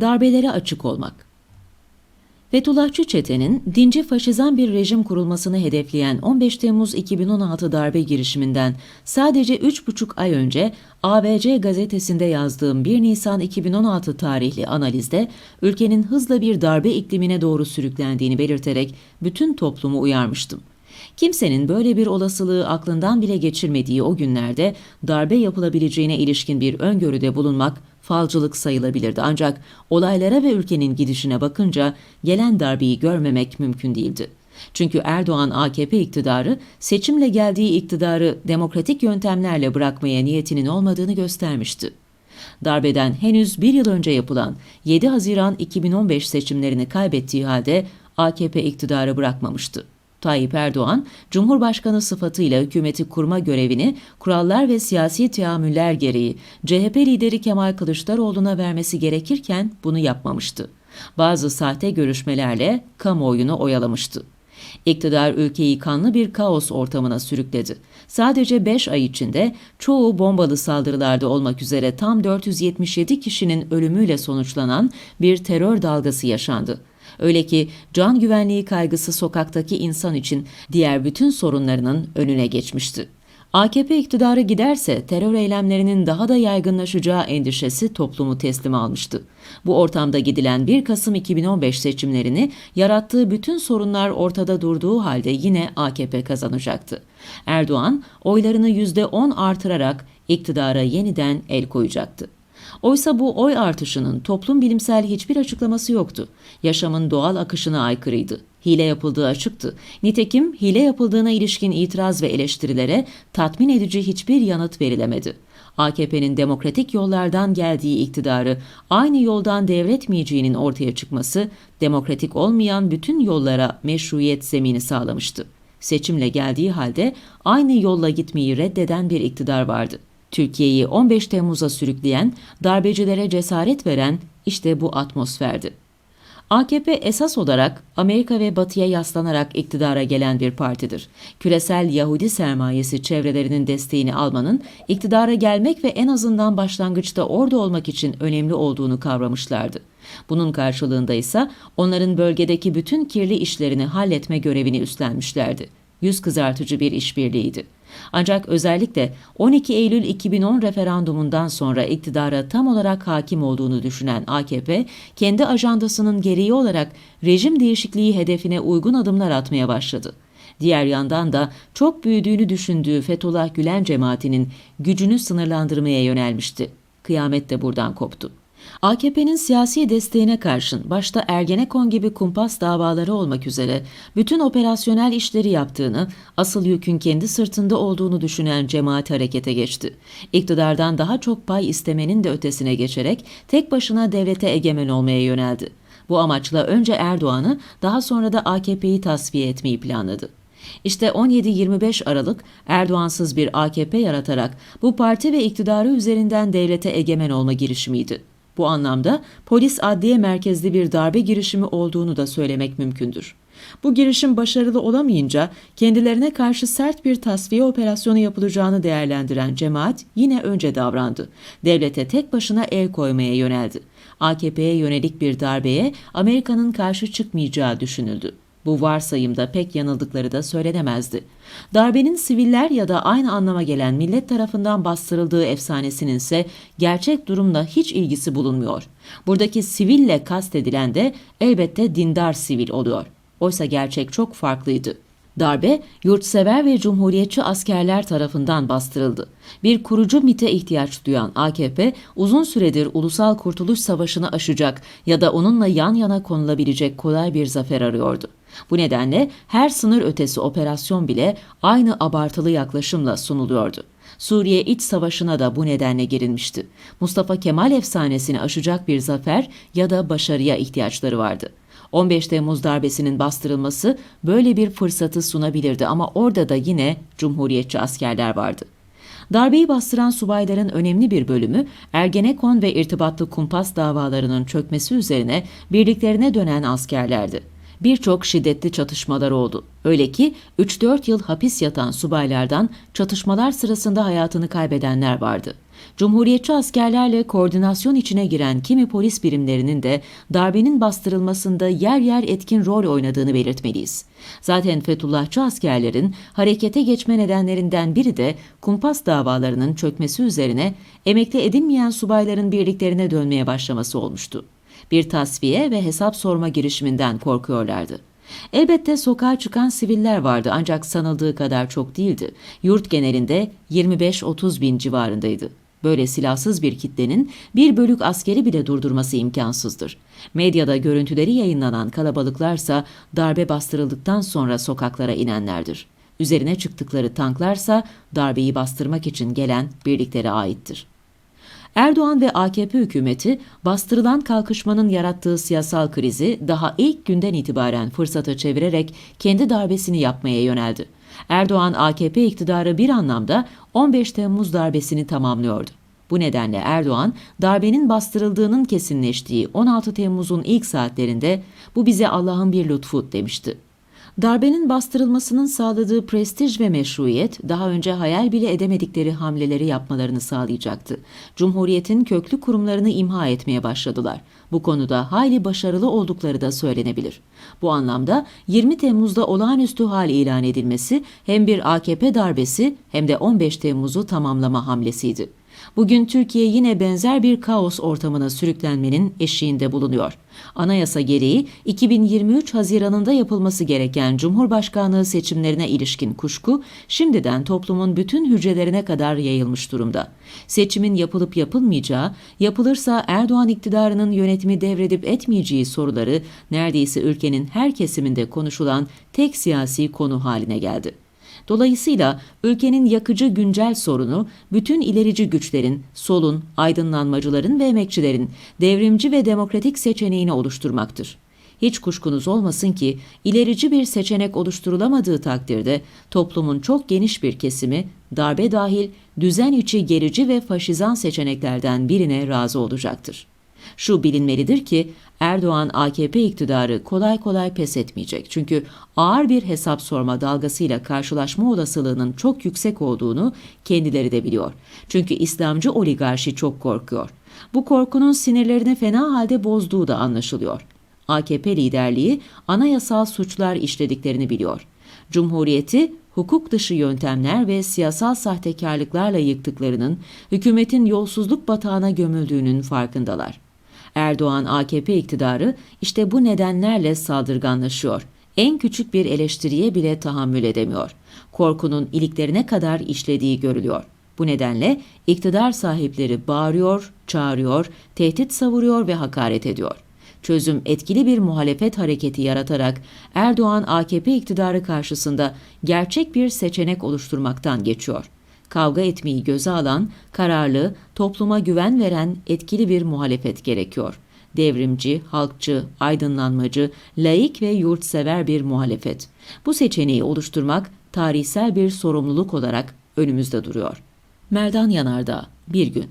darbelere açık olmak. Fethullahçı çetenin dinci faşizan bir rejim kurulmasını hedefleyen 15 Temmuz 2016 darbe girişiminden sadece 3,5 ay önce ABC gazetesinde yazdığım 1 Nisan 2016 tarihli analizde ülkenin hızla bir darbe iklimine doğru sürüklendiğini belirterek bütün toplumu uyarmıştım. Kimsenin böyle bir olasılığı aklından bile geçirmediği o günlerde darbe yapılabileceğine ilişkin bir öngörüde bulunmak falcılık sayılabilirdi. Ancak olaylara ve ülkenin gidişine bakınca gelen darbeyi görmemek mümkün değildi. Çünkü Erdoğan AKP iktidarı seçimle geldiği iktidarı demokratik yöntemlerle bırakmaya niyetinin olmadığını göstermişti. Darbeden henüz bir yıl önce yapılan 7 Haziran 2015 seçimlerini kaybettiği halde AKP iktidarı bırakmamıştı. Tayyip Erdoğan, Cumhurbaşkanı sıfatıyla hükümeti kurma görevini kurallar ve siyasi teamüller gereği CHP lideri Kemal Kılıçdaroğlu'na vermesi gerekirken bunu yapmamıştı. Bazı sahte görüşmelerle kamuoyunu oyalamıştı. İktidar ülkeyi kanlı bir kaos ortamına sürükledi. Sadece 5 ay içinde çoğu bombalı saldırılarda olmak üzere tam 477 kişinin ölümüyle sonuçlanan bir terör dalgası yaşandı. Öyle ki can güvenliği kaygısı sokaktaki insan için diğer bütün sorunlarının önüne geçmişti. AKP iktidarı giderse terör eylemlerinin daha da yaygınlaşacağı endişesi toplumu teslim almıştı. Bu ortamda gidilen 1 Kasım 2015 seçimlerini yarattığı bütün sorunlar ortada durduğu halde yine AKP kazanacaktı. Erdoğan oylarını %10 artırarak iktidara yeniden el koyacaktı. Oysa bu oy artışının toplum bilimsel hiçbir açıklaması yoktu. Yaşamın doğal akışına aykırıydı. Hile yapıldığı açıktı. Nitekim hile yapıldığına ilişkin itiraz ve eleştirilere tatmin edici hiçbir yanıt verilemedi. AKP'nin demokratik yollardan geldiği iktidarı aynı yoldan devretmeyeceğinin ortaya çıkması, demokratik olmayan bütün yollara meşruiyet zemini sağlamıştı. Seçimle geldiği halde aynı yolla gitmeyi reddeden bir iktidar vardı. Türkiye'yi 15 Temmuz'a sürükleyen, darbecilere cesaret veren işte bu atmosferdi. AKP esas olarak Amerika ve Batı'ya yaslanarak iktidara gelen bir partidir. Küresel Yahudi sermayesi çevrelerinin desteğini almanın iktidara gelmek ve en azından başlangıçta orada olmak için önemli olduğunu kavramışlardı. Bunun karşılığında ise onların bölgedeki bütün kirli işlerini halletme görevini üstlenmişlerdi. Yüz kızartıcı bir işbirliğiydi. Ancak özellikle 12 Eylül 2010 referandumundan sonra iktidara tam olarak hakim olduğunu düşünen AKP, kendi ajandasının gereği olarak rejim değişikliği hedefine uygun adımlar atmaya başladı. Diğer yandan da çok büyüdüğünü düşündüğü Fethullah Gülen cemaatinin gücünü sınırlandırmaya yönelmişti. Kıyamet de buradan koptu. AKP'nin siyasi desteğine karşın başta Ergenekon gibi kumpas davaları olmak üzere bütün operasyonel işleri yaptığını, asıl yükün kendi sırtında olduğunu düşünen cemaat harekete geçti. İktidardan daha çok pay istemenin de ötesine geçerek tek başına devlete egemen olmaya yöneldi. Bu amaçla önce Erdoğan'ı daha sonra da AKP'yi tasfiye etmeyi planladı. İşte 17-25 Aralık Erdoğansız bir AKP yaratarak bu parti ve iktidarı üzerinden devlete egemen olma girişimiydi. Bu anlamda polis adliye merkezli bir darbe girişimi olduğunu da söylemek mümkündür. Bu girişim başarılı olamayınca kendilerine karşı sert bir tasfiye operasyonu yapılacağını değerlendiren cemaat yine önce davrandı. Devlete tek başına el koymaya yöneldi. AKP'ye yönelik bir darbeye Amerika'nın karşı çıkmayacağı düşünüldü. Bu varsayımda pek yanıldıkları da söylenemezdi. Darbenin siviller ya da aynı anlama gelen millet tarafından bastırıldığı efsanesinin ise gerçek durumla hiç ilgisi bulunmuyor. Buradaki siville kastedilen de elbette dindar sivil oluyor. Oysa gerçek çok farklıydı. Darbe, yurtsever ve cumhuriyetçi askerler tarafından bastırıldı. Bir kurucu MIT'e ihtiyaç duyan AKP, uzun süredir Ulusal Kurtuluş Savaşı'nı aşacak ya da onunla yan yana konulabilecek kolay bir zafer arıyordu. Bu nedenle her sınır ötesi operasyon bile aynı abartılı yaklaşımla sunuluyordu. Suriye iç savaşına da bu nedenle girilmişti. Mustafa Kemal efsanesini aşacak bir zafer ya da başarıya ihtiyaçları vardı. 15 Temmuz darbesinin bastırılması böyle bir fırsatı sunabilirdi ama orada da yine cumhuriyetçi askerler vardı. Darbeyi bastıran subayların önemli bir bölümü Ergenekon ve irtibatlı kumpas davalarının çökmesi üzerine birliklerine dönen askerlerdi birçok şiddetli çatışmalar oldu. Öyle ki 3-4 yıl hapis yatan subaylardan çatışmalar sırasında hayatını kaybedenler vardı. Cumhuriyetçi askerlerle koordinasyon içine giren kimi polis birimlerinin de darbenin bastırılmasında yer yer etkin rol oynadığını belirtmeliyiz. Zaten Fethullahçı askerlerin harekete geçme nedenlerinden biri de kumpas davalarının çökmesi üzerine emekli edilmeyen subayların birliklerine dönmeye başlaması olmuştu. Bir tasfiye ve hesap sorma girişiminden korkuyorlardı. Elbette sokağa çıkan siviller vardı ancak sanıldığı kadar çok değildi. Yurt genelinde 25-30 bin civarındaydı. Böyle silahsız bir kitlenin bir bölük askeri bile durdurması imkansızdır. Medyada görüntüleri yayınlanan kalabalıklarsa darbe bastırıldıktan sonra sokaklara inenlerdir. Üzerine çıktıkları tanklarsa darbeyi bastırmak için gelen birliklere aittir. Erdoğan ve AKP hükümeti bastırılan kalkışmanın yarattığı siyasal krizi daha ilk günden itibaren fırsata çevirerek kendi darbesini yapmaya yöneldi. Erdoğan AKP iktidarı bir anlamda 15 Temmuz darbesini tamamlıyordu. Bu nedenle Erdoğan darbenin bastırıldığının kesinleştiği 16 Temmuz'un ilk saatlerinde bu bize Allah'ın bir lütfu demişti. Darbenin bastırılmasının sağladığı prestij ve meşruiyet daha önce hayal bile edemedikleri hamleleri yapmalarını sağlayacaktı. Cumhuriyetin köklü kurumlarını imha etmeye başladılar. Bu konuda hayli başarılı oldukları da söylenebilir. Bu anlamda 20 Temmuz'da olağanüstü hal ilan edilmesi hem bir AKP darbesi hem de 15 Temmuz'u tamamlama hamlesiydi. Bugün Türkiye yine benzer bir kaos ortamına sürüklenmenin eşiğinde bulunuyor. Anayasa gereği 2023 Haziran'ında yapılması gereken Cumhurbaşkanlığı seçimlerine ilişkin kuşku şimdiden toplumun bütün hücrelerine kadar yayılmış durumda. Seçimin yapılıp yapılmayacağı, yapılırsa Erdoğan iktidarının yönetimi devredip etmeyeceği soruları neredeyse ülkenin her kesiminde konuşulan tek siyasi konu haline geldi. Dolayısıyla ülkenin yakıcı güncel sorunu bütün ilerici güçlerin, solun, aydınlanmacıların ve emekçilerin devrimci ve demokratik seçeneğini oluşturmaktır. Hiç kuşkunuz olmasın ki ilerici bir seçenek oluşturulamadığı takdirde toplumun çok geniş bir kesimi darbe dahil düzen içi gerici ve faşizan seçeneklerden birine razı olacaktır. Şu bilinmelidir ki Erdoğan AKP iktidarı kolay kolay pes etmeyecek. Çünkü ağır bir hesap sorma dalgasıyla karşılaşma olasılığının çok yüksek olduğunu kendileri de biliyor. Çünkü İslamcı oligarşi çok korkuyor. Bu korkunun sinirlerini fena halde bozduğu da anlaşılıyor. AKP liderliği anayasal suçlar işlediklerini biliyor. Cumhuriyeti hukuk dışı yöntemler ve siyasal sahtekarlıklarla yıktıklarının hükümetin yolsuzluk batağına gömüldüğünün farkındalar. Erdoğan AKP iktidarı işte bu nedenlerle saldırganlaşıyor. En küçük bir eleştiriye bile tahammül edemiyor. Korkunun iliklerine kadar işlediği görülüyor. Bu nedenle iktidar sahipleri bağırıyor, çağırıyor, tehdit savuruyor ve hakaret ediyor. Çözüm etkili bir muhalefet hareketi yaratarak Erdoğan AKP iktidarı karşısında gerçek bir seçenek oluşturmaktan geçiyor kavga etmeyi göze alan, kararlı, topluma güven veren etkili bir muhalefet gerekiyor. Devrimci, halkçı, aydınlanmacı, laik ve yurtsever bir muhalefet. Bu seçeneği oluşturmak tarihsel bir sorumluluk olarak önümüzde duruyor. Merdan Yanardağ, Bir Gün